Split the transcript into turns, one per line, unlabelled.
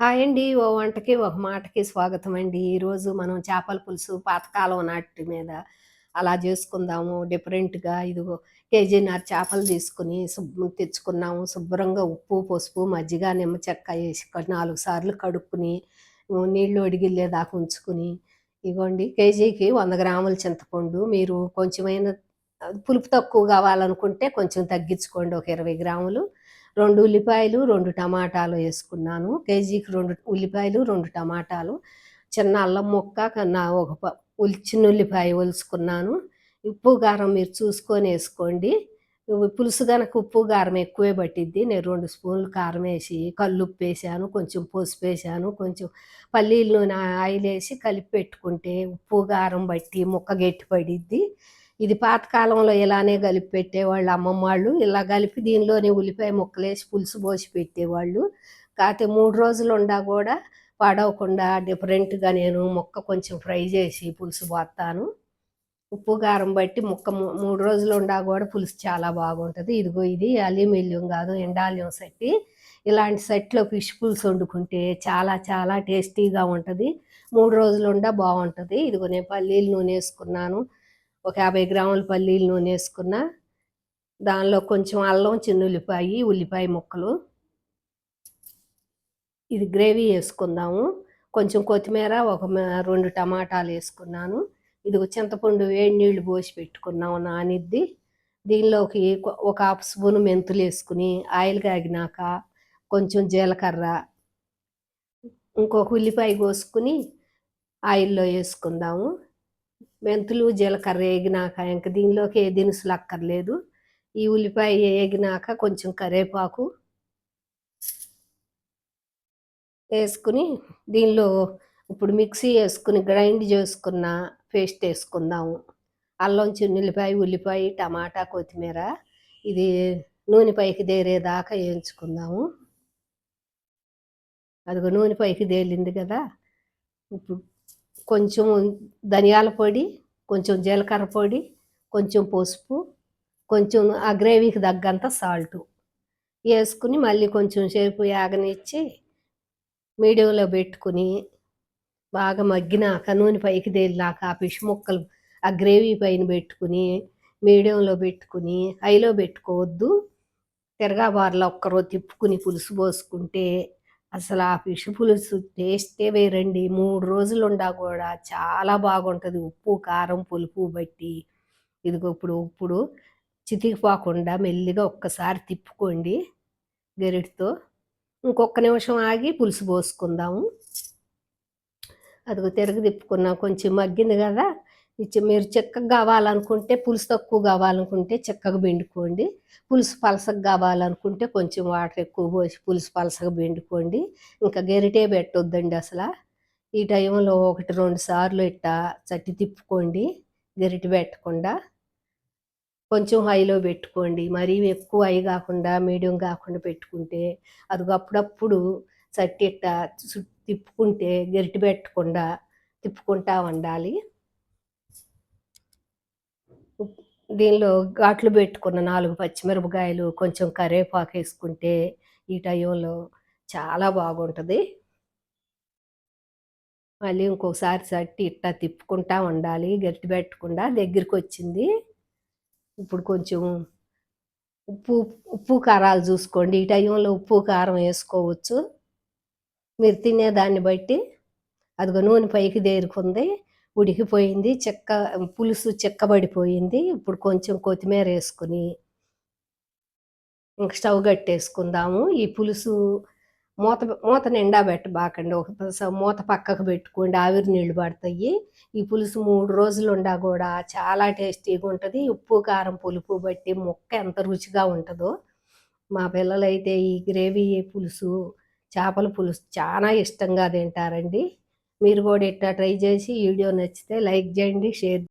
Hi అండి. ఓ వంటకి, ఒక మాటకి స్వాగతం అండి. ఈరోజు మనం చేపల పులుసు పాతకాలం నాటి మీద అలా చేసుకుందాము డిఫరెంట్‌గా. ఇదిగో కేజీన్నర చేపలు తీసుకొని శుభ్రం తెచ్చుకున్నాము. శుభ్రంగా ఉప్పు, పసుపు, మజ్జిగ, నిమ్మ చెక్క వేసి నాలుగు సార్లు కడుక్కుని నీళ్ళు అడిగిల్లేదాకా ఉంచుకొని, ఇగోండి కేజీకి వంద గ్రాముల చింతపండు. మీరు కొంచెమైన పులుపు తక్కువ కావాలనుకుంటే కొంచెం తగ్గించుకోండి ఒక 20 గ్రాములు. రెండు ఉల్లిపాయలు, రెండు టమాటాలు వేసుకున్నాను. కేజీకి రెండు ఉల్లిపాయలు, రెండు టమాటాలు, చిన్న అల్లం ముక్క, కన్నా ఒక ప ఉల్లిపాయ ఒలుచుకున్నాను ఉప్పు, కారం మీరు చూసుకొని వేసుకోండి. పులుసు కనుక ఉప్పు, కారం ఎక్కువే పట్టిద్ది. నేను రెండు స్పూన్లు కారం వేసి కల్లుప్పు వేసాను కొంచెం పసుపేసాను, కొంచెం పల్లీలు నూనె, వేసి కలిపి పెట్టుకుంటే ఉప్పు, కారం బట్టి ముక్క గట్టి పడిద్ది. ఇది పాతకాలంలో ఇలానే కలిపి పెట్టేవాళ్ళు అమ్మమ్మ వాళ్ళు. ఇలా కలిపి దీనిలోనే ఉల్లిపాయ ముక్కలేసి పులుసు పోసి పెట్టేవాళ్ళు. కాతే 3 రోజులుండా కూడా పాడవకుండా డిఫరెంట్‌గా నేను ముక్క కొంచెం ఫ్రై చేసి పులుసు పోస్తాను ఉప్పు, కారం బట్టి ముక్క మూడు రోజులు ఉండా కూడా పులుసు చాలా బాగుంటుంది. ఇదిగో ఇది అల్యూమిలియం కాదు ఎండాలియం సెట్టి. ఇలాంటి సెట్‌లో ఫిష్ పులుసు వండుకుంటే చాలా చాలా టేస్టీగా ఉంటది. 3 రోజులుండా బాగుంటుంది. ఇదిగో నేను పల్లీలు నూనె వేసుకున్నాను. ఒక 50 గ్రాముల పల్లీల నూనె వేసుకున్న దానిలో కొంచెం అల్లం, చిన్న ఉల్లిపాయ ముక్కలు. ఇది గ్రేవీ వేసుకుందాము కొంచెం కొత్తిమీర, ఒక రెండు టమాటాలు వేసుకున్నాను ఇదిగో చింతపండు వేడి నీళ్ళు పోసి పెట్టుకున్నాము నానిద్ది. దీనిలోకి ఒక హాఫ్ స్పూన్ మెంతులేసుకొని, ఆయిల్ కాగినాక కొంచెం జీలకర్ర ఇంకొక ఉల్లిపాయ కోసుకొని ఆయిల్‌లో వేసుకుందాము మెంతులు, జీలకర్ర ఏగినాక ఇంక దీనిలోకి ఏ దినుసులు అక్కర్లేదు. ఈ ఉల్లిపాయ వేగినాక కొంచెం కరేపాకు వేసుకుని దీనిలో ఇప్పుడు మిక్సీ వేసుకుని గ్రైండ్ చేసుకున్న పేస్ట్ వేసుకుందాము. అల్లం, చిన్నుల్లిపాయ, ఉల్లిపాయ, టమాటా, కొత్తిమీర ఇది నూనె పైకి దేరేదాకా వేయించుకుందాము. అదిగో నూనె పైకి తేలింది కదా. ఇప్పుడు కొంచెం ధనియాల పొడి, కొంచెం జీలకర్ర పొడి, కొంచెం పసుపు, కొంచెం ఆ గ్రేవీకి తగ్గంత సాల్టు వేసుకుని మళ్ళీ కొంచెం సేపు యాగనిచ్చి మీడియంలో పెట్టుకొని, బాగా మగ్గినాక నూనె పైకి తేలినాక ఆ ఫిష్ ముక్కలు ఆ గ్రేవీ పైన పెట్టుకొని, మీడియంలో పెట్టుకుని హైలో పెట్టుకోవద్దు. తిరగాబారలా ఒక్కరో తిప్పుకొని పులుసు పోసుకుంటే అసలు ఆ ఫిష్ పులుసు టేస్టే వేరండి. 3 రోజులుండా కూడా చాలా బాగుంటుంది ఉప్పు, కారం, పులుపు బట్టి. ఇదిగో ఇప్పుడు ఇప్పుడు చితికిపోకుండా మెల్లిగా ఒక్కసారి తిప్పుకోండి గరిటితో ఇంకొక నిమిషం ఆగి పులుసు పోసుకుందాము. అదిగో తిరగ తిప్పుకున్నాం కొంచెం మగ్గింది కదా ఇచ్చి మీరు చిక్కగా కావాలనుకుంటే పులుసు తక్కువ కావాలనుకుంటే చిక్కగా పిండుకోండి. పులుసు పలసగా కావాలనుకుంటే కొంచెం వాటర్ ఎక్కువ పోసి పులుసు పలసగా పిండుకోండి. ఇంకా గెరిటే పెట్టొద్దండి అసలు ఈ టైంలో ఒకటి, రెండు సార్లు ఇట్టా చట్టి తిప్పుకోండి. గరిటె పెట్టకుండా. కొంచెం హైలో పెట్టుకోండి. మరీ ఎక్కువ హై కాకుండా మీడియం కాకుండా పెట్టుకుంటే అది అప్పుడప్పుడు చట్టి ఇట్టా తిప్పుకుంటే గరిటె పెట్టకుండా తిప్పుకుంటా ఉండాలి. దీనిలో ఘాట్లు పెట్టుకున్న నాలుగు పచ్చిమిరపకాయలు, కొంచెం కరేపాకేసుకుంటే ఈ టైంలో చాలా బాగుంటుంది మళ్ళీ ఇంకోసారి సట్టి ఇట్టా తిప్పుకుంటా ఉండాలి. గట్టి పెట్టకుండా దగ్గరికొచ్చింది. ఇప్పుడు కొంచెం ఉప్పు ఉప్పు, కారాలు చూసుకోండి. ఈ టైంలో ఉప్పు, కారం వేసుకోవచ్చు మీరు తినే దాన్ని బట్టి. అదిగో నూనె పైకి దేరుకుంది ఉడికిపోయింది. చిక్క పులుసు చిక్కబడిపోయింది. ఇప్పుడు కొంచెం కొత్తిమీర వేసుకుని ఇంక స్టవ్ కట్టేసుకుందాము. ఈ పులుసు మూత మూత నిండా పెట్టబాకండి. ఒక మూత పక్కకు పెట్టుకోండి. ఆవిరి నీళ్ళు పడతాయి. ఈ పులుసు 3 రోజులుండా కూడా చాలా టేస్టీగా ఉంటుంది ఉప్పు, కారం, పులుపు బట్టి ముక్క ఎంత రుచిగా ఉంటుందో మా పిల్లలైతే ఈ గ్రేవీ పులుసు, చేపల పులుసు చాలా ఇష్టంగా తింటారండి. మీరు కూడా ఇట్లా ట్రై చేసి వీడియో నచ్చితే లైక్ చేయండి, షేర్